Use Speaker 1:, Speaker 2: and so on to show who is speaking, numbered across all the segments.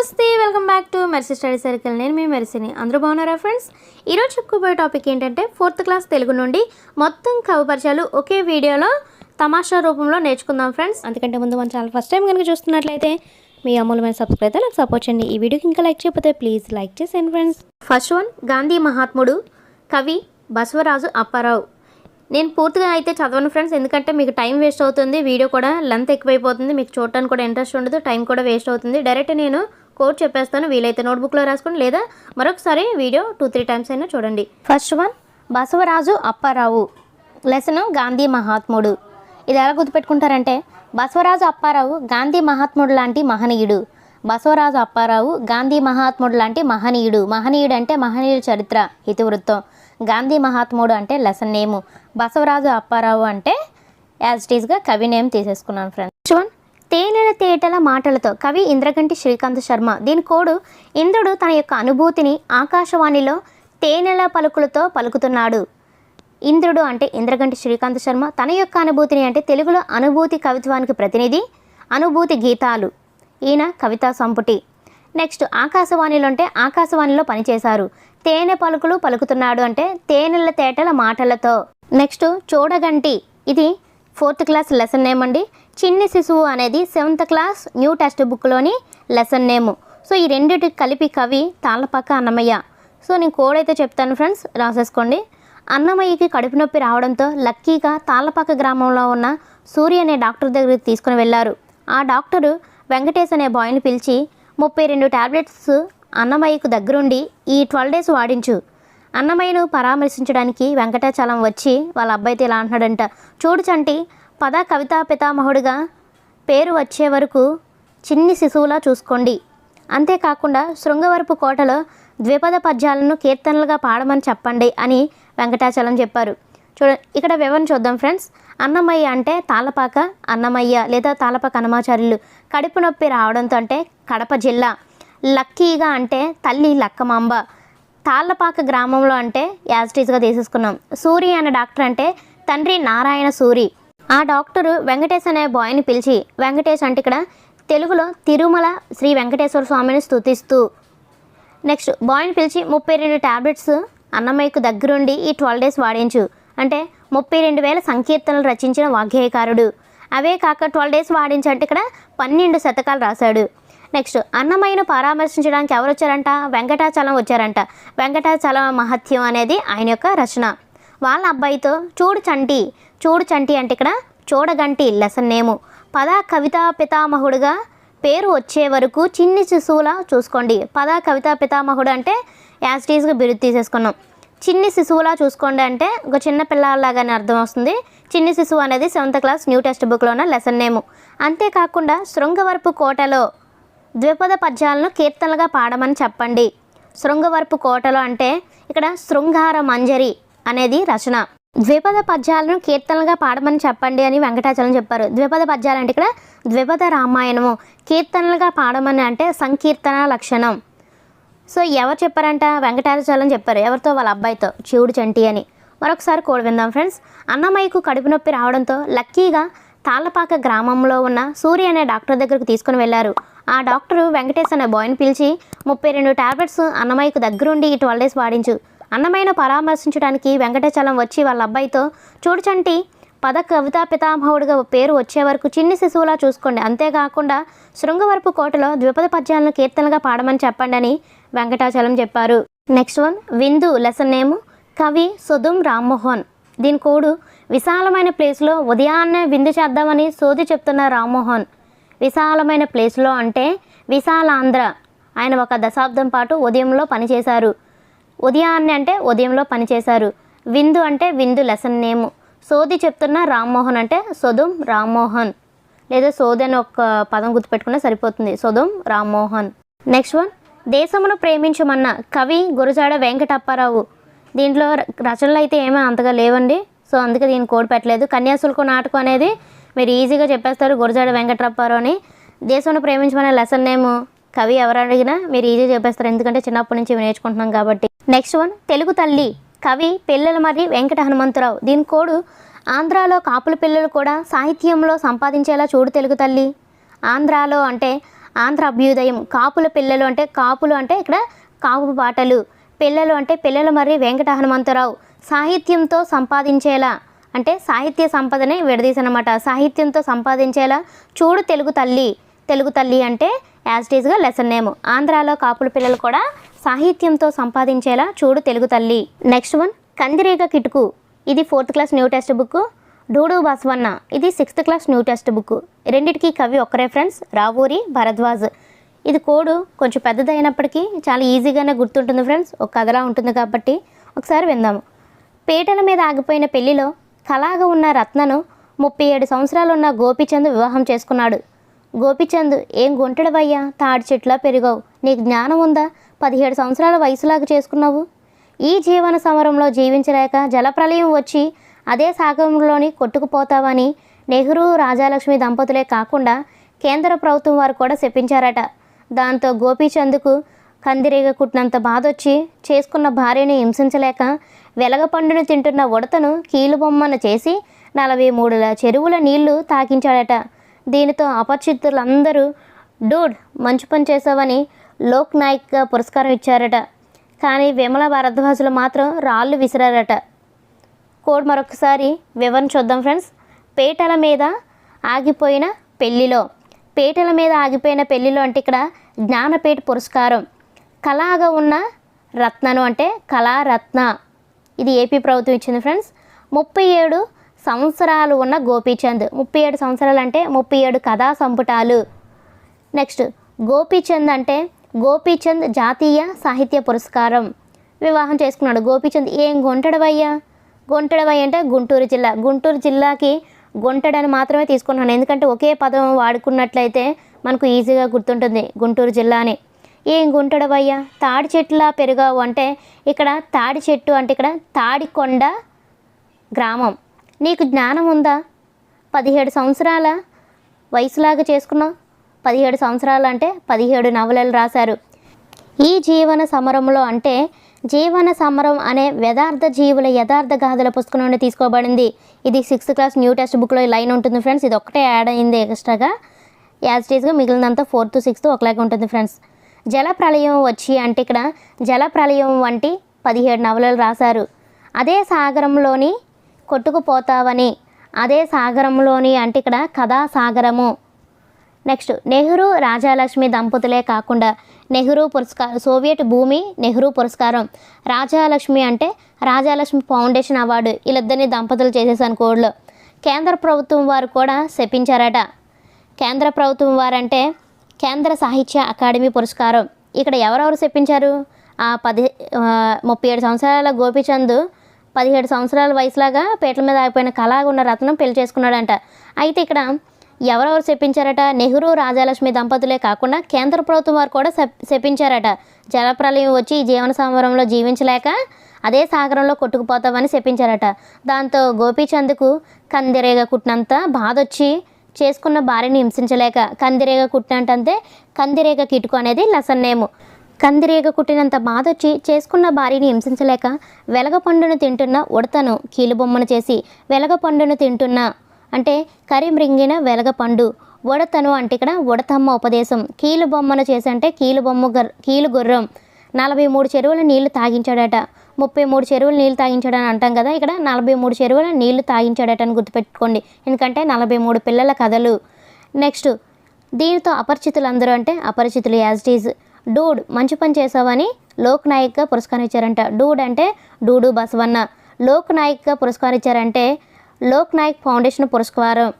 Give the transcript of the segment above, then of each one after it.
Speaker 1: నమస్తే welcome back to Mercy study circle. నేను మీ మెర్సీని. అందరూ బాగున్నారా ఫ్రెండ్స్? ఈరోజు చెప్పుకోబోయే టాపిక్ ఏంటంటే ఫోర్త్ క్లాస్ తెలుగు నుండి మొత్తం కవపరిచయాలు ఒకే వీడియోలో తమాషా రూపంలో నేర్చుకుందాం ఫ్రెండ్స్. అందుకంటే ముందు మన ఛానల్ ఫస్ట్ టైం కనుక చూస్తున్నట్లయితే మీ అమూల్యమైన సబ్స్క్రైబ్ అయితే నాకు సపోర్ట్ చేయండి. ఈ వీడియోకి ఇంకా లైక్ చేయకపోతే ప్లీజ్ లైక్ చేసేయండి ఫ్రెండ్స్ ఫస్ట్ వన్ గాంధీ మహాత్ముడు కవి బసవరాజు అప్పారావు. నేను పూర్తిగా అయితే చదవను ఫ్రెండ్స్ ఎందుకంటే మీకు టైం వేస్ట్ అవుతుంది వీడియో కూడా లెంత్ ఎక్కువైపోతుంది మీకు చూడటానికి కూడా ఇంట్రెస్ట్ ఉండదు టైం కూడా వేస్ట్ అవుతుంది. డైరెక్ట్ నేను కోడ్ చెప్పేస్తాను. వీలైతే నోట్బుక్లో రాసుకోండి లేదా మరొకసారి వీడియో టూ త్రీ టైమ్స్ అయినా చూడండి. First one Basavaraju Apparao. Lesson Gandhi మహాత్ముడు. ఇది ఎలా గుర్తుపెట్టుకుంటారంటే బసవరాజు అప్పారావు గాంధీ మహాత్ముడు లాంటి మహనీయుడు. బసవరాజు అప్పారావు గాంధీ మహాత్ముడు లాంటి మహనీయుడు. మహనీయుడు అంటే మహనీయుడి చరిత్ర ఇతివృత్తం గాంధీ మహాత్ముడు అంటే లెసన్ నేము. బసవరాజు అప్పారావు అంటే యాజ్ ఇట్ ఈస్గా కవి నేమ్ తీసేసుకున్నాను ఫ్రెండ్స్. వన్ తేనెల తేటల మాటలతో కవి ఇంద్రగంటి శ్రీకాంత్ శర్మ. దీని కోడు ఇంద్రుడు తన యొక్క అనుభూతిని ఆకాశవాణిలో తేనెల పలుకులతో పలుకుతున్నాడు. ఇంద్రుడు అంటే ఇంద్రగంటి శ్రీకాంత్ శర్మ. తన యొక్క అనుభూతిని అంటే తెలుగులో అనుభూతి కవిత్వానికి ప్రతినిధి అనుభూతి గీతాలు. ఈయన కవితా సంపుటి. నెక్స్ట్ ఆకాశవాణిలో అంటే ఆకాశవాణిలో పనిచేశారు. తేనె పలుకులు పలుకుతున్నాడు అంటే తేనెల తేటల మాటలతో. నెక్స్ట్ చూడగంటి. ఇది ఫోర్త్ క్లాస్ లెసన్ నేమ్ అండి చిన్ని శిశువు అనేది సెవెంత్ క్లాస్ న్యూ టెక్స్ట్ బుక్లోని లెసన్ నేము. సో ఈ రెండిటి కలిపి కవి తాళ్ళపాక అన్నమయ్య. సో నేను కోడ్ అయితే చెప్తాను ఫ్రెండ్స్ రాసేసుకోండి. అన్నమయ్యకి కడుపు నొప్పి రావడంతో లక్కీగా తాళ్ళపాక గ్రామంలో ఉన్న సూర్య అనే డాక్టర్ దగ్గరికి తీసుకుని వెళ్ళారు. ఆ డాక్టరు వెంకటేష్ అనే బాయ్ని పిలిచి ముప్పై రెండు టాబ్లెట్స్ అన్నమయ్యకు దగ్గరుండి ఈ ట్వెల్వ్ డేస్ వాడించు. అన్నమయ్యను పరామర్శించడానికి వెంకటాచలం వచ్చి వాళ్ళ అబ్బాయితో ఇలా అంటున్నాడంట. చూడు చంటి పద కవితా పితామహుడిగా పేరు వచ్చే వరకు చిన్ని శిశువులా చూసుకోండి. అంతేకాకుండా శృంగవరపు కోటలో ద్విపద పద్యాలను కీర్తనలుగా పాడమని చెప్పండి అని వెంకటాచలం చెప్పారు. చూడ ఇక్కడ వివరణ చూద్దాం ఫ్రెండ్స్. అన్నమయ్య అంటే తాళపాక అన్నమయ్య లేదా తాళపాక అన్నమాచార్యులు కడుపు నొప్పి రావడంతో అంటే కడప జిల్లా. లక్కీగా అంటే తల్లి లక్కమాంబ. తాళ్ళపాక గ్రామంలో అంటే యాజిటీస్గా తీసేసుకున్నాం. సూరి అనే డాక్టర్ అంటే తండ్రి నారాయణ సూరి. ఆ డాక్టరు వెంకటేష్ అనే బాయ్ని పిలిచి వెంకటేష్ అంటే ఇక్కడ తెలుగులో తిరుమల శ్రీ వెంకటేశ్వర స్వామిని స్తుతిస్తూ. నెక్స్ట్ బాయ్ని పిలిచి ముప్పై రెండు ట్యాబ్లెట్స్ అన్నమయ్యకు దగ్గరుండి ఈ ట్వెల్వ్ డేస్ వాడించు. అంటే ముప్పై రెండు వేల సంకీర్తనలు రచించిన వాగ్గేయకారుడు. అవే కాక ట్వెల్వ్ డేస్ వాడించంటే ఇక్కడ పన్నెండు శతకాలు రాశాడు. నెక్స్ట్ అన్నమయ్యను పరామర్శించడానికి ఎవరు వచ్చారంట వెంకటాచలం వచ్చారంట. వెంకటాచలం మహత్యం అనేది ఆయన యొక్క రచన. వాళ్ళ అబ్బాయితో చూడు చంటి చూడు చంటి అంటే ఇక్కడ చూడగంటి లెసన్ నేము పద కవితా పితామహుడుగా పేరు వచ్చే వరకు చిన్ని శిశువులా చూసుకోండి. పద కవితా పితామహుడు అంటే యాజిటీస్గా బిరుదు తీసేసుకున్నాం. చిన్ని శిశువులా చూసుకోండి అంటే ఒక చిన్న పిల్లలాగానే అర్థం వస్తుంది. చిన్ని శిశువు అనేది సెవెంత్ క్లాస్ న్యూ టెక్స్ట్ బుక్లో ఉన్న లెసన్ నేము అంతేకాకుండా శృంగవరపు కోటలో ద్విపద పద్యాలను కీర్తనలుగా పాడమని చెప్పండి. శృంగవరపు కోటలో అంటే ఇక్కడ శృంగార మంజరి అనేది రచన. ద్విపద పద్యాలను కీర్తనలుగా పాడమని చెప్పండి అని వెంకటాచలం చెప్పారు. ద్విపద పద్యాలు అంటే ఇక్కడ ద్విపద రామాయణము. కీర్తనలుగా పాడమని అంటే సంకీర్తన లక్షణం. సో ఎవరు చెప్పారంట? వెంకటాచలం చెప్పారు. ఎవరితో? వాళ్ళ అబ్బాయితో. చివుడు చంటి అని. మరొకసారి కోడి విందాం ఫ్రెండ్స్. అన్నమయ్యకు కడుపు నొప్పి రావడంతో లక్కీగా తాళ్ళపాక గ్రామంలో ఉన్న సూర్య అనే డాక్టర్ దగ్గరకు తీసుకుని వెళ్ళారు. ఆ డాక్టరు వెంకటేష్ అనే బాయ్ని పిలిచి ముప్పై రెండు టాబ్లెట్స్ అన్నమయ్యకు దగ్గరుండి ఈ ట్వెల్వ్ డేస్ వాడించు. అన్నమైన పరామర్శించడానికి వెంకటాచలం వచ్చి వాళ్ళ అబ్బాయితో చూడుచంటి పద కవితా పితామహుడిగా పేరు వచ్చే వరకు చిన్ని శిశువులా చూసుకోండి. అంతేకాకుండా శృంగవరపు కోటలో ద్విపద పద్యాలను కీర్తనలుగా పాడమని చెప్పండి అని వెంకటాచలం చెప్పారు. నెక్స్ట్ వన్ విందు లెసన్ నేమ్ కవి సుధుం రామ్మోహన్. దీని కోడు విశాలమైన ప్లేస్లో ఉదయాన్నే విందు చేద్దామని సోది చెప్తున్న రామ్మోహన్. విశాలమైన ప్లేస్లో అంటే విశాలాంధ్ర. ఆయన ఒక దశాబ్దం పాటు ఉదయంలో పనిచేశారు. ఉదయాన్నే అంటే ఉదయంలో పనిచేశారు విందు అంటే విందు లెసన్ నేము సోది చెప్తున్న రామ్మోహన్ అంటే సొదుం రామ్మోహన్. లేదా సోది అని ఒక పదం గుర్తుపెట్టుకున్నా సరిపోతుంది. సొదుం రామ్మోహన్. నెక్స్ట్ వన్ దేశమును ప్రేమించమన్న కవి గురజాడ వెంకటప్పారావు. దీంట్లో ర- రచనలు అయితే ఏమీ అంతగా లేవండి. సో అందుకే దీన్ని కోడ్ పెట్టలేదు. కన్యాశుల్క నాటకం అనేది మీరు ఈజీగా చెప్పేస్తారు గురజాడ వెంకటప్పారావు అని. దేశంను ప్రేమించమనే లెసన్ నేమ్ కవి ఎవరు అడిగినా మీరు ఈజీగా చెప్పేస్తారు. ఎందుకంటే చిన్నప్పటి నుంచి నేర్చుకుంటున్నాం కాబట్టి. నెక్స్ట్ వన్ తెలుగు తల్లి కవి పిల్లల మరి వెంకట హనుమంతరావు. దీని కోడు ఆంధ్రాలో కాపుల పిల్లలు కూడా సాహిత్యంలో సంపాదించేలా చూడు తెలుగు తల్లి. ఆంధ్రాలో అంటే ఆంధ్ర అభ్యుదయం కాపుల పిల్లలు అంటే కాపులు అంటే ఇక్కడ కాపు పాటలు. పిల్లలు అంటే పిల్లలు మరి వెంకట హనుమంతరావు. సాహిత్యంతో సంపాదించేలా అంటే సాహిత్య సంపదని విడదీసనమాట. సాహిత్యంతో సంపాదించేలా చూడు తెలుగు తల్లి. తెలుగు తల్లి అంటే యాజ్టీజ్గా లెసన్ నేమ్ ఆంధ్రాలో కాపుల పిల్లలు కూడా సాహిత్యంతో సంపాదించేలా చూడు తెలుగు తల్లి. నెక్స్ట్ వన్ కందిరేగ కిటుకు. ఇది fourth class new text book డూడు బసవన్న. ఇది sixth class new text book రెండిటికి కవి ఒక్కరే ఫ్రెండ్స్ రావూరి భరద్వాజ్. ఇది కోడు కొంచెం పెద్దదైనప్పటికీ చాలా ఈజీగానే గుర్తుంటుంది ఫ్రెండ్స్ ఒక కథలా ఉంటుంది కాబట్టి ఒకసారి విందాము పేటల మీద ఆగిపోయిన పెళ్ళిలో కళాగా ఉన్న రత్నను ముప్పై ఏడు సంవత్సరాలు ఉన్న గోపిచంద్ వివాహం చేసుకున్నాడు. గోపిచంద్ ఏం గుంటడవయ్యా? తాడి చెట్లా పెరిగావు. నీకు జ్ఞానం ఉందా? పదిహేడు సంవత్సరాల వయసులాగా చేసుకున్నావు. ఈ జీవన సమరంలో జీవించలేక జలప్రలయం వచ్చి అదే సాగరంలోని కొట్టుకుపోతావని నెహ్రూ రాజాలక్ష్మి దంపతులే కాకుండా కేంద్ర ప్రభుత్వం వారు కూడా చెప్పించారట. దాంతో గోపీచంద్కు కందిరీగ కుట్టినంత బాధొచ్చి చేసుకున్న భార్యని హింసించలేక వెలగపండును తింటున్న ఉడతను కీలుబొమ్మను చేసి నలభై మూడుల చెరువుల నీళ్ళు తాకించాడట దీనితో అపరిచితులందరూ డూడ్ మంచి పని చేసావని లోక్ నాయక్గా పురస్కారం ఇచ్చారట. కానీ విమల భారద్వాజులు మాత్రం రాళ్ళు విసిరారట. కోడ్ మరొకసారి వివరణ చూద్దాం ఫ్రెండ్స్. పేటల మీద ఆగిపోయిన పెళ్ళిలో పేటల మీద ఆగిపోయిన పెళ్ళిలో అంటే ఇక్కడ జ్ఞానపేట పురస్కారం. కళాగా ఉన్న రత్నను అంటే కళారత్న. ఇది ఏపీ ప్రభుత్వం ఇచ్చింది ఫ్రెండ్స్. ముప్పై ఏడు సంవత్సరాలు ఉన్న గోపీచంద్. ముప్పై ఏడు సంవత్సరాలు అంటే ముప్పై ఏడు కథా సంపుటాలు. నెక్స్ట్ గోపీచంద్ అంటే గోపీచంద్ జాతీయ సాహిత్య పురస్కారం. వివాహం చేసుకున్నాడు. గోపీచంద్ ఏం గుంటడవయ్యా? గుంటడవయ్య అంటే గుంటూరు జిల్లా. గుంటూరు జిల్లాకి గుంటడని మాత్రమే తీసుకున్నాను. ఎందుకంటే ఒకే పదం వాడుకున్నట్లయితే మనకు ఈజీగా గుర్తుంటుంది గుంటూరు జిల్లా అని ఏం గుంటడవయ్యా? తాడి చెట్టులా పెరుగావు అంటే ఇక్కడ తాడి చెట్టు అంటే ఇక్కడ తాడికొండ గ్రామం. నీకు జ్ఞానం ఉందా? పదిహేడు సంవత్సరాల వయసులాగా చేసుకున్నావు? పదిహేడు సంవత్సరాలు అంటే పదిహేడు నవలలు రాశారు. ఈ జీవన సమరంలో అంటే జీవన సమరం అనే యథార్థ జీవుల యథార్థ గాథల పుస్తకం నుండి తీసుకోబడింది. ఇది సిక్స్త్ క్లాస్ న్యూ టెక్స్ట్ బుక్లో లైన్ ఉంటుంది ఫ్రెండ్స్. ఇది ఒక్కటే యాడ్ అయింది ఎక్స్ట్రాగా. యాజ్ టీజ్గా మిగిలినంతా ఫోర్త్ సిక్స్త్ ఒకలాగే ఉంటుంది ఫ్రెండ్స్. జల ప్రళయం వచ్చి అంటే ఇక్కడ జల ప్రళయం వంటి పదిహేడు నవలలు రాశారు. అదే సాగరంలోని కొట్టుకుపోతావని. అదే సాగరంలోని అంటే ఇక్కడ కథా సాగరము. నెక్స్ట్ నెహ్రూ రాజాలక్ష్మి దంపతులే కాకుండా నెహ్రూ పురస్కారం సోవియట్ భూమి నెహ్రూ పురస్కారం. రాజాలక్ష్మి అంటే రాజాలక్ష్మి ఫౌండేషన్ అవార్డు వీళ్ళిద్దరిని దంపతులు చేసేసాను కోడ్లో. కేంద్ర ప్రభుత్వం వారు కూడా శపించారట. కేంద్ర ప్రభుత్వం వారంటే కేంద్ర సాహిత్య అకాడమీ పురస్కారం. ఇక్కడ ఎవరెవరు చెప్పించారు ఆ పది ముప్పై ఏడు సంవత్సరాల గోపిచంద్ పదిహేడు సంవత్సరాల వయసులాగా పీటల మీద ఆగిపోయిన కళాగా ఉన్న రత్నం పెళ్ళి చేసుకున్నాడంట. అయితే ఇక్కడ ఎవరెవరు చెప్పించారట నెహ్రూ రాజాలక్ష్మి దంపతులే కాకుండా కేంద్ర ప్రభుత్వం వారు కూడా శప్- శపించారట. జలప్రలయం వచ్చి జీవన సంవరంలో జీవించలేక అదే సాగరంలో కొట్టుకుపోతామని చెప్పించారట దాంతో గోపీచంద్కు కందిరేగ కుట్టినంత బాధ వచ్చి చేసుకున్న భార్యని హింసించలేక కందిరేగ కుట్టినట్టంతే కందిరేగ కిటుకు అనేది లెసన్ నేము కందిరీగ కుట్టినంత బాధొచ్చి చేసుకున్న భార్యని హింసించలేక వెలగ పండును తింటున్న ఉడతను కీలుబొమ్మను చేసి వెలగ పండును తింటున్న అంటే కరిమ్రింగిన వెలగ పండు ఉడతను అంటే ఇక్కడ ఉడతమ్మ ఉపదేశం. కీలు బొమ్మను చేసి అంటే కీలు బొమ్మ గర్ కీలు గుర్రం. నలభై మూడు చెరువుల నీళ్ళు తాగించాడట. ముప్పై మూడు చెరువులు నీళ్ళు తాగించాడని అంటాం కదా ఇక్కడ నలభై మూడు చెరువుల నీళ్ళు తాగించాడట అని గుర్తుపెట్టుకోండి. ఎందుకంటే నలభై మూడు పిల్లల కథలు. నెక్స్ట్ దీనితో అపరిచితులందరూ అంటే అపరిచితులు యాజ్ ఇట్ ఈజ్. డూడ్ మంచి పని చేసావని లోక్ నాయక్గా పురస్కారం ఇచ్చారంట. డూడ్ అంటే డూడు బసవన్న. లోక్ నాయక్గా పురస్కారం ఇచ్చారంటే లోక్ నాయక్ ఫౌండేషన్ పురస్కారం.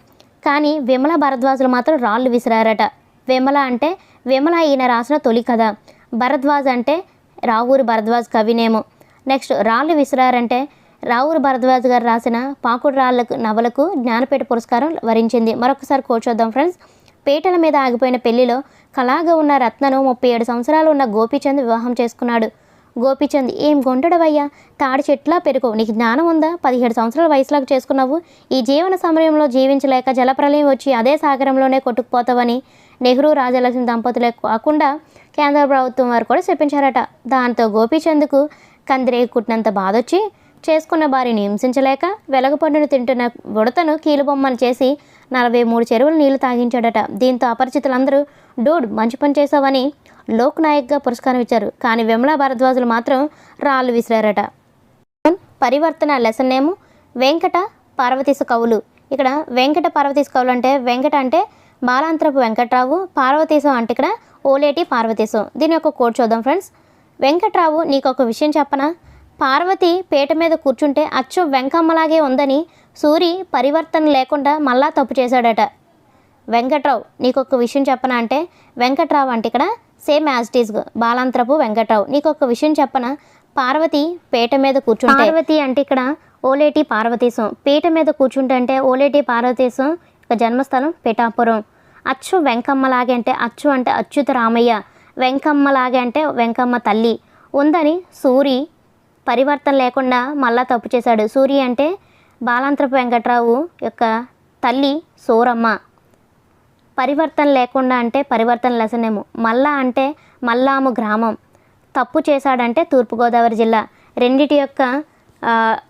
Speaker 1: కానీ విమల భరద్వాజులు మాత్రం రాళ్ళు విసిరారట. విమల అంటే విమల ఈయన రాసిన తొలి కథ. భరద్వాజ్ అంటే రావూరి భరద్వాజ్ కవినేమో. నెక్స్ట్ రాళ్ళు విసిరారంటే రావూరి భరద్వాజ్ గారు రాసిన పాకుడు రాళ్ళకు నవలకు జ్ఞానపీఠ పురస్కారం వరించింది. మరొకసారి కూర్చోద్దాం ఫ్రెండ్స్. పేటల మీద ఆగిపోయిన పెళ్ళిలో కళాగా ఉన్న రత్నను ముప్పై ఏడు సంవత్సరాలు ఉన్న గోపీచంద్ వివాహం చేసుకున్నాడు. గోపీచంద్ ఏం గొంటడవయ్యా తాడి చెట్లా పెరుగు. నీకు జ్ఞానం ఉందా? పదిహేడు సంవత్సరాల వయసులోకి చేసుకున్నావు. ఈ జీవన సమయంలో జీవించలేక జలప్రలయం వచ్చి అదే సాగరంలోనే కొట్టుకుపోతావని నెహ్రూ రాజలక్ష్మి దంపతులే కాకుండా కేంద్ర ప్రభుత్వం వారు కూడా చెప్పించారట. దాంతో గోపీచంద్కు కందిరే కుట్టినంత బాధొచ్చి చేసుకున్న భార్యని హింసించలేక వెలగపండును తింటున్న ఉడతను కీలుబొమ్మను చేసి నలభై మూడు చెరువులు నీళ్ళు తాగించాడట. దీంతో అపరిచితులందరూ డూడ్ మంచి పని చేసావని లోక్ నాయక్గా పురస్కారం ఇచ్చారు. కానీ విమలా భారద్వాజులు మాత్రం రాళ్ళు విసిరారట. పరివర్తన లెసన్ నేము వెంకట పార్వతీశ కవులు. ఇక్కడ వెంకట పార్వతీశ కవులు అంటే వెంకట అంటే బాలాంతరపు వెంకట్రావు పార్వతీశం అంటే ఇక్కడ ఓలేటి పార్వతీశం. దీని యొక్క కోడ్ చూద్దాం ఫ్రెండ్స్. వెంకట్రావు నీకు ఒక విషయం చెప్పనా? పార్వతి పీట మీద కూర్చుంటే అచ్చు వెంకమ్మలాగే ఉందని సూరి పరివర్తన లేకుండా మళ్ళా తప్పు చేశాడట. వెంకట్రావు నీకు ఒక విషయం చెప్పనా అంటే వెంకట్రావు అంటే ఇక్కడ same as it is Balantrapu Venkatrao. నీకు ఒక విషయం చెప్పనా? పార్వతి పీట మీద కూర్చుంటే పార్వతి అంటే ఇక్కడ ఓలేటి పార్వతీశం. పీట మీద కూర్చుంటే అంటే ఓలేటి పార్వతీశం ఇక జన్మస్థలం పిఠాపురం. అచ్చు వెంకమ్మలాగే అంటే అచ్చు అంటే అచ్యుత రామయ్య. వెంకమ్మలాగే అంటే వెంకమ్మ తల్లి. ఉందని సూరి పరివర్తన లేకుండా మళ్ళా తప్పు చేశాడు. సూరి అంటే బాలాంత్రపు వెంకట్రావు యొక్క తల్లి సూరమ్మ. పరివర్తన లేకుండా అంటే పరివర్తన లెసనేమో. మల్లా అంటే మల్లాము గ్రామం. తప్పు చేశాడంటే తూర్పుగోదావరి జిల్లా. రెండిటి యొక్క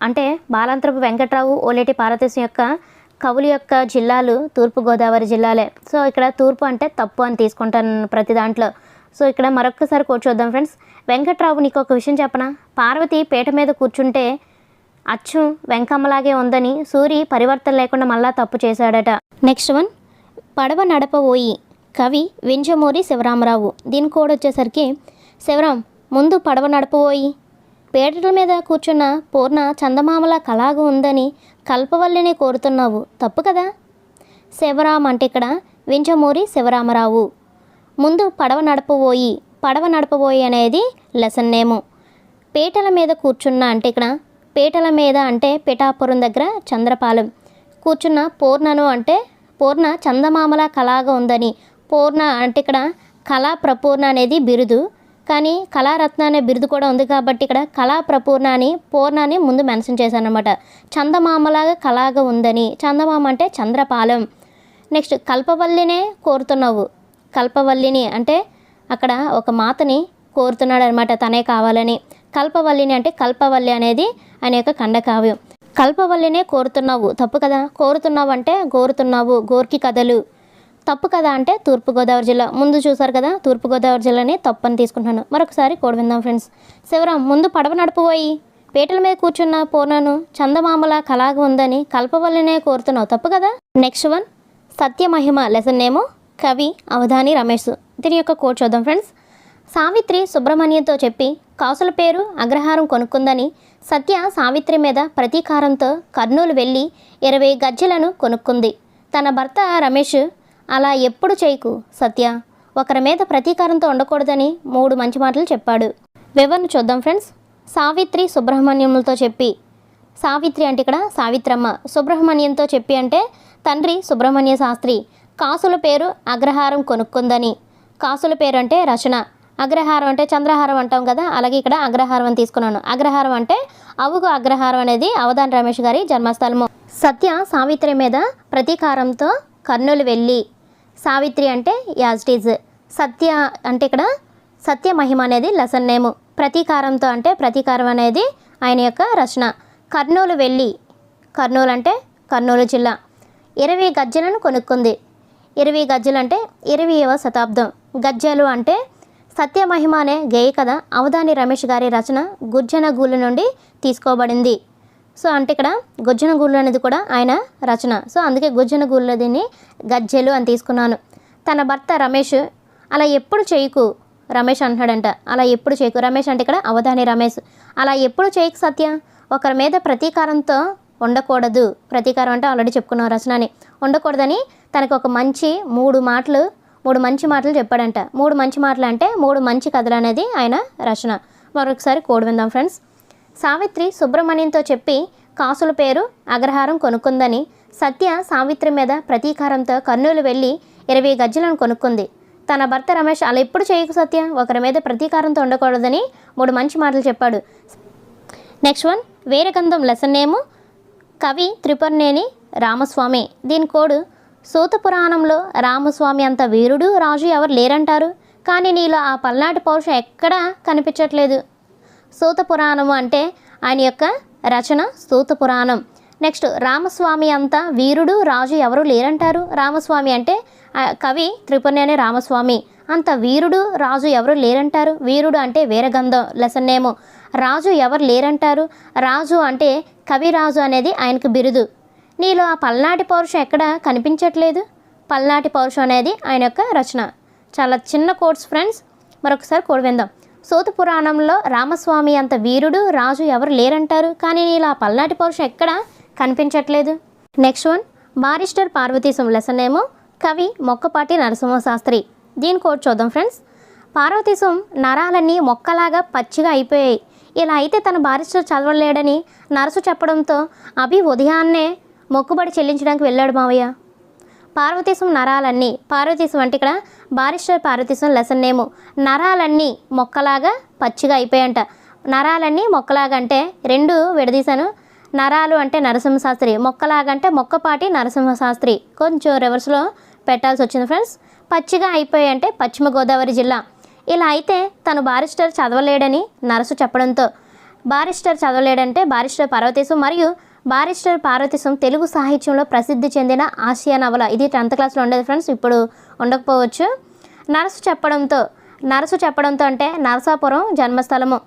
Speaker 1: అంటే బాలాంత్రపు వెంకట్రావు ఓలేటి పార్వతీశం యొక్క కవులు యొక్క జిల్లాలు తూర్పుగోదావరి జిల్లాలే. సో ఇక్కడ తూర్పు అంటే తప్పు అని తీసుకుంటాను ప్రతి దాంట్లో. సో ఇక్కడ మరొక్కసారి కూర్చోద్దాం ఫ్రెండ్స్ వెంకట్రావు నీకు ఒక విషయం చెప్పనా? పార్వతి పీట మీద కూర్చుంటే అచ్చు వెంకమ్మలాగే ఉందని సూరి పరివర్తన లేకుండా మళ్ళా తప్పు చేశాడట. నెక్స్ట్ వన్ పడవ నడపబోయి కవి వింజమూరి శివరామరావు. దీని కోడ్ వచ్చేసరికి శివరాం ముందు పడవ నడపబోయి పేటల మీద కూర్చున్న పూర్ణ చందమామల కళాగా ఉందని కల్పవల్లిని కోరుతున్నావు. తప్పు కదా? శివరాం అంటే ఇక్కడ వింజమూరి శివరామరావు. ముందు పడవ నడపబోయి పడవ నడపబోయి అనేది లెసన్ నేము పీటల మీద కూర్చున్న అంటే ఇక్కడ పీటల మీద అంటే పిఠాపురం దగ్గర చంద్రపాలెం. కూర్చున్న పూర్ణను అంటే పూర్ణ చందమామల కళగా ఉందని. పూర్ణ అంటే ఇక్కడ కళా ప్రపూర్ణ అనేది బిరుదు. కానీ కళారత్న అనే బిరుదు కూడా ఉంది కాబట్టి ఇక్కడ కళా ప్రపూర్ణ అని పూర్ణని ముందు మెన్షన్ చేశాను అనమాట చందమామలాగా కళాగా ఉందని. చందమామ అంటే చంద్రపాలెం. నెక్స్ట్ కల్పవల్లినే కోరుతున్నావు. కల్పవల్లిని అంటే అక్కడ ఒక మాతని కోరుతున్నాడు అనమాట తనే కావాలని. కల్పవల్లిని అంటే కల్పవల్లి అనేది ఆయన యొక్క ఖండకావ్యం కల్పవల్లినే కోరుతున్నావు తప్పు కదా? కోరుతున్నావు అంటే కోరుతున్నావు గోర్కి కథలు. తప్పు కదా అంటే తూర్పుగోదావరి జిల్లా. ముందు చూసారు కదా తూర్పుగోదావరి జిల్లాని తప్పు అని తీసుకుంటున్నాను. మరొకసారి కోడి విందాం ఫ్రెండ్స్. శివరాం ముందు పడవ నడుపుపోయి పీటల మీద కూర్చున్న పూర్ణను చందమామల కలాగ ఉందని కల్పవల్లినే కోరుతున్నావు తప్పు కదా? నెక్స్ట్ వన్ సత్యమహిమ లెసన్ ఏమో? కవి అవధాని రమేష్. దీని యొక్క కోట్ చూద్దాం ఫ్రెండ్స్ సావిత్రి సుబ్రహ్మణ్యంతో చెప్పి కాసుల పేరు అగ్రహారం కొనుక్కుందని సత్య సావిత్రి మీద ప్రతీకారంతో కర్నూలు వెళ్ళి ఇరవై గజ్జెలను కొనుక్కుంది. తన భర్త రమేష్ అలా ఎప్పుడు చేయకు సత్య. ఒకరి మీద ప్రతీకారంతో ఉండకూడదని మూడు మంచి మాటలు చెప్పాడు. వివరణ చూద్దాం ఫ్రెండ్స్ సావిత్రి సుబ్రహ్మణ్యములతో చెప్పి సావిత్రి అంటే ఇక్కడ సావిత్రమ్మ. సుబ్రహ్మణ్యంతో చెప్పి అంటే తండ్రి సుబ్రహ్మణ్య శాస్త్రి. కాసుల పేరు అగ్రహారం కొనుక్కుందని. కాసుల పేరు అంటే రచన. అగ్రహారం అంటే చంద్రహారం అంటాం కదా అలాగే ఇక్కడ అగ్రహారం అని తీసుకున్నాను. అగ్రహారం అంటే అవుగు అగ్రహారం అనేది అవధాన్ రమేష్ గారి జన్మస్థలము. సత్య సావిత్రి మీద ప్రతీకారంతో కర్నూలు వెళ్ళి సావిత్రి అంటే యాజ్టీజ్ సత్య అంటే ఇక్కడ సత్య మహిమ అనేది లెసన్ నేము. ప్రతీకారంతో అంటే ప్రతీకారం అనేది ఆయన యొక్క రచన. కర్నూలు వెళ్ళి కర్నూలు అంటే కర్నూలు జిల్లా. ఇరవై గజ్జెలను కొనుక్కుంది. ఇరవై గజ్జెలు అంటే ఇరవైవ శతాబ్దం. గజ్జెలు అంటే సత్యమహిమ అనే గేయ కథ అవధాని రమేష్ గారి రచన గుజ్జన గూళ్ళ నుండి తీసుకోబడింది. సో అంటే ఇక్కడ గుజ్జనగూళ్ళు అనేది కూడా ఆయన రచన. సో అందుకే గుజ్జన గూళ్ళ దీన్ని గజ్జెలు అని తీసుకున్నాను. తన భర్త రమేష్ అలా ఎప్పుడు చేయకు రమేష్ అంటున్నాడంట. అలా ఎప్పుడు చేయకు రమేష్ అంటే ఇక్కడ అవధాని రమేష్. అలా ఎప్పుడు చేయకు సత్య? ఒకరి మీద ప్రతీకారంతో ఉండకూడదు. ప్రతీకారం అంటే ఆల్రెడీ చెప్పుకున్నాం రచనని. ఉండకూడదని తనకు ఒక మంచి మూడు మాటలు మూడు మంచి మాటలు చెప్పాడంట. మూడు మంచి మాటలు అంటే మూడు మంచి కథలు అనేది ఆయన రచన. మరొకసారి కోడ్ విందాం ఫ్రెండ్స్. సావిత్రి సుబ్రహ్మణ్యంతో చెప్పి కాసుల పేరు అగ్రహారం కొనుక్కుందని సత్య సావిత్రి మీద ప్రతీకారంతో కర్నూలు వెళ్ళి ఇరవై గజ్జలను కొనుక్కుంది. తన భర్త రమేష్ అలా ఎప్పుడు చేయకు సత్య? ఒకరి మీద ప్రతీకారంతో ఉండకూడదని మూడు మంచి మాటలు చెప్పాడు. నెక్స్ట్ వన్ వేరగంధం లెసన్ నేము కవి త్రిపురనేని రామస్వామి. దీని కోడు సూత పురాణంలో రామస్వామి అంత వీరుడు రాజు ఎవరు లేరంటారు? కానీ నీలో ఆ పల్నాటి పౌరుషం ఎక్కడా కనిపించట్లేదు. సూత పురాణము అంటే ఆయన యొక్క రచన స్తూత పురాణం. నెక్స్ట్ రామస్వామి అంతా వీరుడు రాజు ఎవరు లేరంటారు? రామస్వామి అంటే కవి త్రిపురనేని రామస్వామి. అంత వీరుడు రాజు ఎవరు లేరంటారు? వీరుడు అంటే వీరగంధం లెసన్ నేము రాజు ఎవరు లేరంటారు? రాజు అంటే కవిరాజు అనేది ఆయనకు బిరుదు. నీలో ఆ పల్నాటి పౌరుషం ఎక్కడ కనిపించట్లేదు? పల్నాటి పౌరుషం అనేది ఆయన యొక్క రచన. చాలా చిన్న కోట్స్ ఫ్రెండ్స్ మరొకసారి కోడ్ విందాం. పురాణంలో రామస్వామి అంత వీరుడు రాజు ఎవరు లేరంటారు? కానీ నీలో ఆ పల్నాటి పౌరుషం ఎక్కడ కనిపించట్లేదు? Next one barrister Parvateesam lesson ఏమో కవి మొక్కపాటి నరసింహ శాస్త్రి దీని కోడ్ చూద్దాం ఫ్రెండ్స్. పార్వతీశం నరాలన్నీ మొక్కలాగా పచ్చిగా అయిపోయాయి. ఇలా అయితే తన బారిస్టర్ చదవలేడని నర్సు చెప్పడంతో అభి ఉదయాన్నే మొక్కుబడి చెల్లించడానికి వెళ్ళాడు మావయ్య. పార్వతీశం నరాలన్నీ పార్వతీశం అంటే ఇక్కడ బారిస్టర్ పార్వతీశం లెసన్ నేము నరాలన్నీ మొక్కలాగా పచ్చిగా అయిపోయాయంట నరాలన్నీ మొక్కలాగా అంటే రెండు విడదీశాను. నరాలు అంటే నరసింహశాస్త్రి మొక్కలాగంటే మొక్కపాటి నరసింహశాస్త్రి. కొంచెం రివర్స్లో పెట్టాల్సి వచ్చింది ఫ్రెండ్స్ పచ్చిగా అయిపోయాయి అంటే పశ్చిమ గోదావరి జిల్లా. ఇలా అయితే తను బారిస్టర్ చదవలేడని నరసు చెప్పడంతో. బారిస్టర్ చదవలేడంటే బారిస్టర్ పార్వతీశం మరియు బారిస్టర్ పార్వతీశం తెలుగు సాహిత్యంలో ప్రసిద్ధి చెందిన ఆసియా నవల. ఇది టెన్త్ క్లాస్లో ఉండేది ఫ్రెండ్స్ ఇప్పుడు ఉండకపోవచ్చు. నరసు చెప్పడంతో నరసు చెప్పడంతో అంటే నరసాపురం జన్మస్థలము.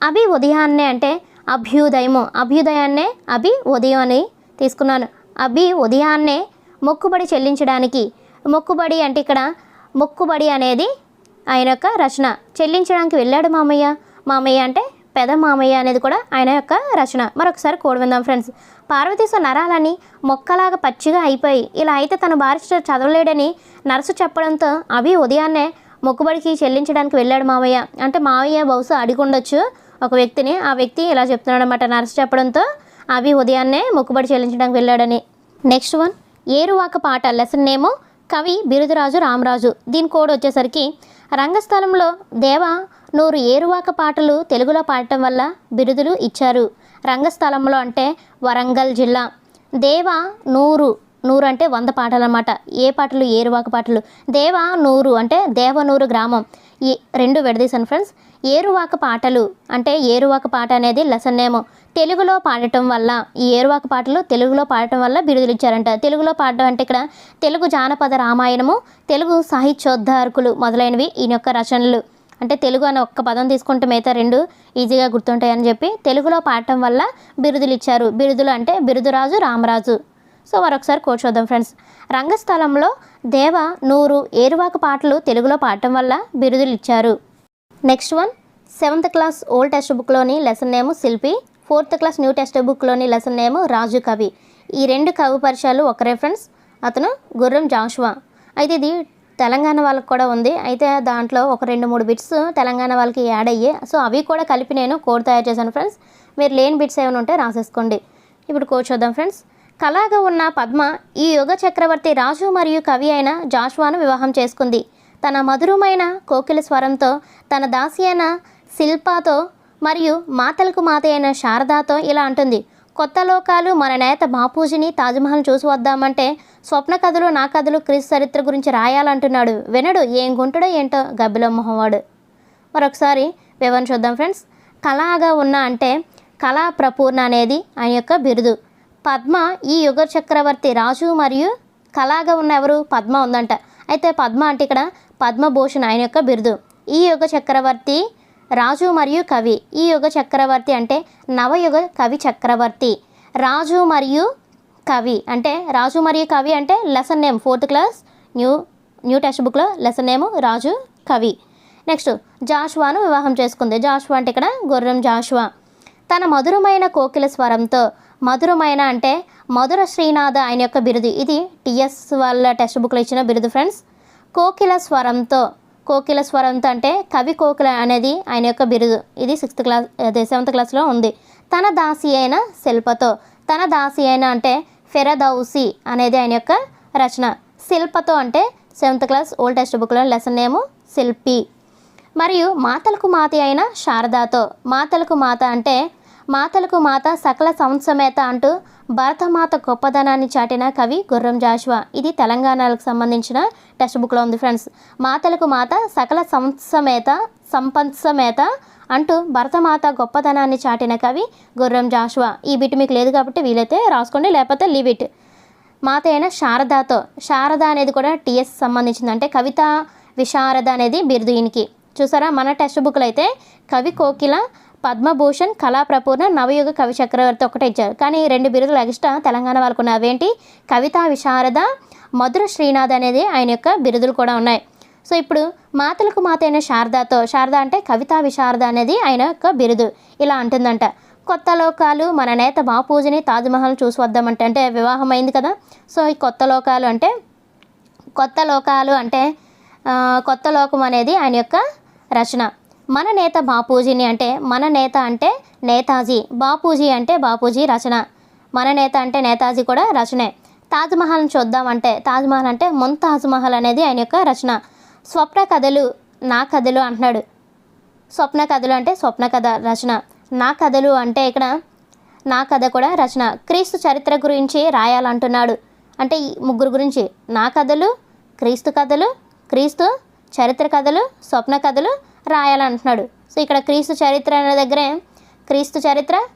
Speaker 1: అభి ఉదయాన్నే అంటే అభ్యుదయము. అభ్యుదయాన్నే అభి ఉదయం అని తీసుకున్నాను. అభి ఉదయాన్నే మొక్కుబడి చెల్లించడానికి. మొక్కుబడి అంటే ఇక్కడ మొక్కుబడి అనేది ఆయన యొక్క రచన చెల్లించడానికి వెళ్ళాడు మామయ్య. మామయ్య అంటే పెద మామయ్య అనేది కూడా ఆయన యొక్క రచన. మరొకసారి కోడి విందాం ఫ్రెండ్స్. పార్వతీశ నరాలని మొక్కలాగా పచ్చిగా అయిపోయి ఇలా అయితే తన బారిస్టర్ చదవలేడని నర్సు చెప్పడంతో అవి ఉదయాన్నే మొక్కుబడికి చెల్లించడానికి వెళ్ళాడు మామయ్య. అంటే మావయ్య బహుశా అడిగుండొచ్చు ఒక వ్యక్తిని. ఆ వ్యక్తి ఇలా చెప్తున్నాడు అనమాట నర్సు చెప్పడంతో అవి ఉదయాన్నే మొక్కుబడి చెల్లించడానికి వెళ్ళాడని. Next one. ఏరువాక పాట. లెసన్ నేమో కవి బిరుదురాజు రామరాజు. దీని కోడ్ వచ్చేసరికి రంగస్థలంలో దేవ నూరు ఏరువాక పాటలు తెలుగులో పాడటం వల్ల బిరుదులు ఇచ్చారు. రంగస్థలంలో అంటే వరంగల్ జిల్లా. దేవ నూరు నూరు అంటే వంద పాటలు అన్నమాట ఏ పాటలు? ఏరువాక పాటలు. దేవ నూరు అంటే దేవనూరు గ్రామం. ఈ రెండు విడదీశాను ఫ్రెండ్స్ ఏరువాక పాటలు అంటే ఏరువాక పాట అనేది లెసన్ నేమ్ తెలుగులో పాడటం వల్ల ఈ ఏరువాక పాటలు తెలుగులో పాడటం వల్ల బిరుదులు ఇచ్చారంట. తెలుగులో పాడటం అంటే ఇక్కడ తెలుగు జానపద రామాయణము తెలుగు సాహిత్యోద్ధారకులు మొదలైనవి ఈయన యొక్క రచనలు. అంటే తెలుగు అనే ఒక్క పదం తీసుకుంటే మిగతా రెండు ఈజీగా గుర్తుంటాయని చెప్పి తెలుగులో పాడటం వల్ల బిరుదులు ఇచ్చారు. బిరుదులు అంటే బిరుదురాజు రామరాజు. సో మరొకసారి కూర్చోద్దాం చూద్దాం ఫ్రెండ్స్ రంగస్థలంలో దేవ నూరు ఏరువాక పాటలు తెలుగులో పాడటం వల్ల బిరుదులు ఇచ్చారు. Next one seventh class old text బుక్లోని lesson name శిల్పి ఫోర్త్ క్లాస్ న్యూ టెక్స్ట్ బుక్లోని లెసన్ నేము రాజు కవి. ఈ రెండు కవి పరిచయాలు ఒక రెఫరెన్స్ అతను గుర్రం జాషువా. అయితే ఇది తెలంగాణ వాళ్ళకి కూడా ఉంది. అయితే దాంట్లో ఒక రెండు మూడు బిట్స్ తెలంగాణ వాళ్ళకి యాడ్ అయ్యాయి సో అవి కూడా కలిపి నేను కోడ్ తయారు చేశాను ఫ్రెండ్స్ మీరు లేని బిట్స్ ఏమైనా ఉంటే రాసేసుకోండి. ఇప్పుడు కోడ్ చూద్దాం ఫ్రెండ్స్ కళాగా ఉన్న పద్మ ఈ యుగ చక్రవర్తి రాజు మరియు కవి అయిన జాషువాను వివాహం చేసుకుంది. తన మధురమైన కోకిల స్వరంతో తన దాసి అయిన శిల్పాతో మరియు మాతలకు మాత అయిన శారదాతో ఇలా అంటుంది. కొత్త లోకాలు మన నేత బాపూజీని తాజ్మహల్ చూసి వద్దామంటే స్వప్న కథలు నా కథలు క్రీస్తు చరిత్ర గురించి రాయాలంటున్నాడు. వినడు ఏం గుంటుడో ఏంటో గబ్బిలో మొహవాడు. మరొకసారి వివరణ చూద్దాం ఫ్రెండ్స్. కళాగా ఉన్న అంటే కళా ప్రపూర్ణ అనేది ఆయన యొక్క బిరుదు. పద్మ ఈ యుగ చక్రవర్తి రాజు మరియు కళాగా ఉన్న ఎవరు? పద్మ ఉందంట. అయితే పద్మ అంటే ఇక్కడ పద్మభూషణ్ ఆయన యొక్క బిరుదు. ఈ యుగ చక్రవర్తి రాజు మరియు కవి. ఈ యుగ చక్రవర్తి అంటే నవయుగ కవి చక్రవర్తి. రాజు మరియు కవి అంటే రాజు మరియు కవి అంటే lesson name fourth class new new text బుక్లో లెసన్ నేము రాజు కవి. నెక్స్ట్ జాషువాను వివాహం చేసుకుంది. జాషువా అంటే ఇక్కడ గుర్రం జాషువా. తన మధురమైన కోకిల స్వరంతో మధురమైన అంటే మధుర శ్రీనాథ ఆయన యొక్క బిరుదు. ఇది టిఎస్ వాళ్ళ టెక్స్ట్ బుక్లో ఇచ్చిన బిరుదు ఫ్రెండ్స్. కోకిల స్వరంతో కోకిల స్వరంతో అంటే కవి కోకిల అనేది ఆయన యొక్క బిరుదు. ఇది సిక్స్త్ క్లాస్ అదే సెవెంత్ క్లాస్లో ఉంది. తన దాసి అయిన శిల్పతో తన దాసి అయిన అంటే ఫెరదౌసి అనేది ఆయన యొక్క రచన. శిల్పతో అంటే సెవెంత్ క్లాస్ ఓల్డ్ టెక్స్ట్ బుక్లో లెసన్ నేము శిల్పి. మరియు మాతలకు మాత అయిన శారదాతో మాతలకు మాత అంటే మాతలకు మాత సకల సంసమేత అంటూ భరతమాత గొప్పదనాన్ని చాటిన కవి గుర్రం జాషువా. ఇది తెలంగాణకు సంబంధించిన టెక్స్ట్ బుక్లో ఉంది ఫ్రెండ్స్. మాతలకు మాత సకల సంసమేత సంపత్సమేత అంటూ భరతమాత గొప్పదనాన్ని చాటిన కవి గుర్రం జాషువా. ఈ బిట్ మీకు లేదు కాబట్టి వీలైతే రాసుకోండి లేకపోతే లీవ్ ఇట్. మాత అయిన శారదాతో శారద అనేది కూడా టీఎస్ సంబంధించింది. అంటే కవిత విశారద అనేది బిరుదు ఈయనకి. చూసారా మన టెక్స్ట్ బుక్లో అయితే కవి కోకిల పద్మభూషణ్ కళాప్రపూర్ణ నవయుగ కవి చక్రవర్తి ఒకటే ఇచ్చారు. కానీ రెండు బిరుదులు ఎక్స్ట్రా తెలంగాణ వాళ్ళకు ఉన్నాయి అవేంటి కవిత విశారద మధుర శ్రీనాథ్ అనేది ఆయన యొక్క బిరుదులు కూడా ఉన్నాయి. సో ఇప్పుడు మాతలకు మాత అయిన శారదాతో శారద అంటే కవితా విశారద అనేది ఆయన యొక్క బిరుదు. ఇలా అంటుందంట. కొత్త లోకాలు మన నేత బాపూజీని తాజ్మహల్ చూసి వద్దామంటే అంటే వివాహం అయింది కదా. సో ఈ కొత్త లోకాలు అంటే కొత్త లోకాలు అంటే కొత్త లోకం అనేది ఆయన యొక్క రచన. మన నేత బాపూజీని అంటే మన నేత అంటే నేతాజీ బాపూజీ అంటే బాపూజీ రచన. మన నేత అంటే నేతాజీ కూడా రచనే. తాజ్మహల్ని చూద్దామంటే తాజ్మహల్ అంటే ముంతాజ్ తాజ్మహల్ అనేది ఆయన యొక్క రచన. స్వప్న కథలు నా కథలు అంటున్నాడు. స్వప్న కథలు అంటే స్వప్న కథ రచన. నా కథలు అంటే ఇక్కడ నా కథ కూడా రచన. క్రీస్తు చరిత్ర గురించి రాయాలంటున్నాడు. అంటే ఈ ముగ్గురు గురించి. నా కథలు క్రీస్తు కథలు క్రీస్తు చరిత్ర కథలు స్వప్న కథలు రాయాలంటున్నాడు. సో ఇక్కడ క్రీస్తు చరిత్ర అనే దగ్గరే క్రీస్తు చరిత్ర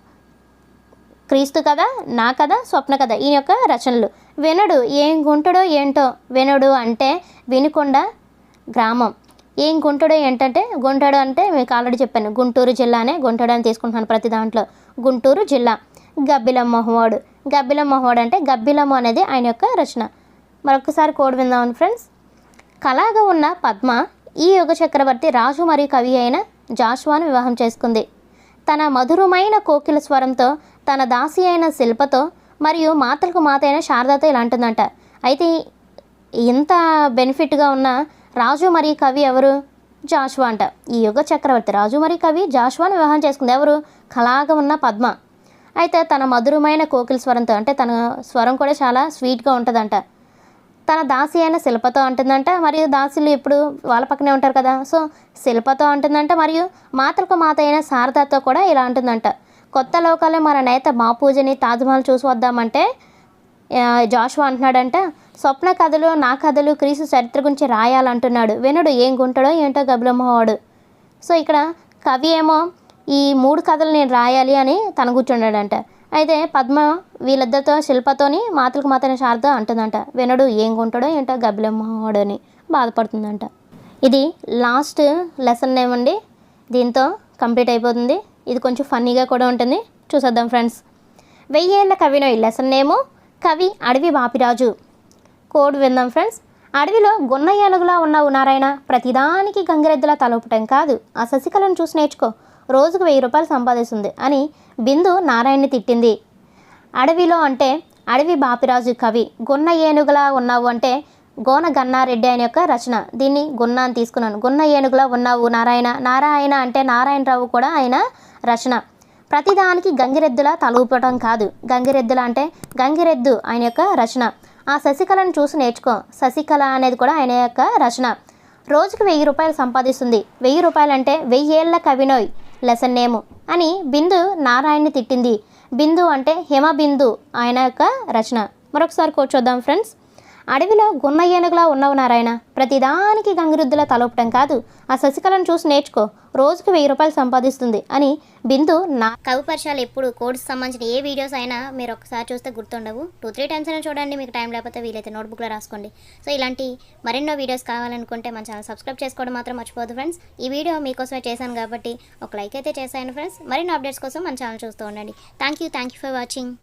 Speaker 1: క్రీస్తు కథ నా కథ స్వప్న కథ ఈ యొక్క రచనలు. వినడు ఏం గుంటడో ఏంటో వినడు అంటే వినుకొండ గ్రామం. ఏం గుంటడో ఏంటంటే గుంటడు అంటే మీకు ఆల్రెడీ చెప్పాను గుంటూరు జిల్లానే గుంటడు అని తీసుకుంటున్నాను ప్రతి దాంట్లో. గుంటూరు జిల్లా. గబ్బిలం మొహవాడు. గబ్బిలం మొహవాడు అంటే గబ్బిలము అనేది ఆయన యొక్క రచన. మరొకసారి కోడ్ విందామని ఫ్రెండ్స్. కళగా ఉన్న పద్మ ఈ యుగ చక్రవర్తి రాజు మరియు కవి అయిన జాషువాను వివాహం చేసుకుంది. తన మధురమైన కోకిల స్వరంతో తన దాసి అయిన శిల్పతో మరియు మాతలకు మాత అయిన శారదతో ఇలా అంటుందంట. అయితే ఇంత బెనిఫిట్గా ఉన్న రాజు మరియు కవి ఎవరు? జాషువా అంట. ఈ యుగ చక్రవర్తి రాజు మరియు కవి జాషువాను వివాహం చేసుకుంది. ఎవరు? కళాగా ఉన్న పద్మ. అయితే తన మధురమైన కోకిల స్వరంతో అంటే తన స్వరం కూడా చాలా స్వీట్గా ఉంటుందంట. తన దాసి అయిన శిల్పతో అంటుందంట మరియు దాసులు ఇప్పుడు వాళ్ళ పక్కనే ఉంటారు కదా? సో శిల్పతో అంటుందంట మరియు మాతలకు మాత అయిన శారదతో కూడా ఇలా అంటుందంట. కొత్త లోకాలే మన నేత బాపూజీని తాజ్మహల్ చూసి వద్దామంటే జాషువా అంటున్నాడంట. స్వప్న కథలు నా కథలు క్రీసు చరిత్ర గురించి రాయాలంటున్నాడు. వినడు ఏం గుంటాడో ఏంటో గబిలమ్మవాడు సో ఇక్కడ కవి ఏమో ఈ మూడు కథలు నేను రాయాలి అని తన కూర్చున్నాడంట. అయితే పద్మ వీళ్ళిద్దరితో శిల్పతోని మాతలకు మాతని శారద అంటుందంట. వినడు ఏం కొంటాడో ఏంటో గబ్బిలమ్మవాడు అని బాధపడుతుందంట. ఇది లాస్ట్ లెసన్ ఏమండి? దీంతో కంప్లీట్ అయిపోతుంది. ఇది కొంచెం ఫన్నీగా కూడా ఉంటుంది. చూసేద్దాం ఫ్రెండ్స్. వెయ్యేళ్ళ కవినో ఈ లెసన్ నేము? కవి అడవి బాపిరాజు. కోడ్ విందాం ఫ్రెండ్స్. అడవిలో గున్న ఏనుగులా ఉన్నావు నారాయణ. ప్రతిదానికి గంగిరెద్దులా తలపటం కాదు. ఆ శశికళను చూసి నేర్చుకో. రోజుకు వెయ్యి రూపాయలు సంపాదిస్తుంది అని బిందు నారాయణని తిట్టింది. అడవిలో అంటే అడవి బాపిరాజు కవి గున్న ఏనుగులా ఉన్నావు అంటే గోన గన్నారెడ్డి ఆయన యొక్క రచన. దీన్ని గున్న అని తీసుకున్నాను. గున్న ఏనుగులా ఉన్నావు నారాయణ నారాయణ అంటే నారాయణరావు కూడా ఆయన రచన. ప్రతిదానికి గంగిరెద్దులా తలూపటం కాదు. గంగిరెద్దుల అంటే గంగిరెద్దు ఆయన యొక్క రచన. ఆ శశికళను చూసి నేర్చుకో. శశికళ అనేది కూడా ఆయన యొక్క రచన. రోజుకి వెయ్యి రూపాయలు సంపాదిస్తుంది. వెయ్యి రూపాయలు అంటే వెయ్యేళ్ళ కవినోయ్ లెసన్ నేము అని బిందు నారాయణని తిట్టింది. బిందు అంటే హిమ బిందు ఆయన యొక్క రచన. మరొకసారి కూర్చోద్దాం ఫ్రెండ్స్ అడవిలో గున్న ఏనుగులా ఉన్నావు నారాయణ. ప్రతిదానికి గంగిరుద్దులా తలొప్పటం కాదు. ఆ శశికళను చూసి నేర్చుకో. రోజుకి వెయ్యి రూపాయలు సంపాదిస్తుంది అని బిందు నా
Speaker 2: కవి పరిచయాలు ఎప్పుడు కోడ్స్ సంబంధించిన ఏ వీడియోస్ అయినా మీరు ఒకసారి చూస్తే గుర్తుండవు. టూ త్రీ టైమ్స్ అయినా చూడండి మీకు టైం లేకపోతే వీలైతే నోట్బుక్లో రాసుకోండి. సో ఇలాంటి మరెన్నో వీడియోస్ కావాలనుకుంటే మన ఛానల్ సబ్స్క్రైబ్ చేసుకోవడం మాత్రం మర్చిపోదు ఫ్రెండ్స్. ఈ వీడియో మీకోసమే చేశాను కాబట్టి ఒక లైక్ అయితే చేశాను ఫ్రెండ్స్. మరిన్ని అప్డేట్స్ కోసం మన ఛానల్ చూస్తూ ఉండండి. Thank you thank you for watching.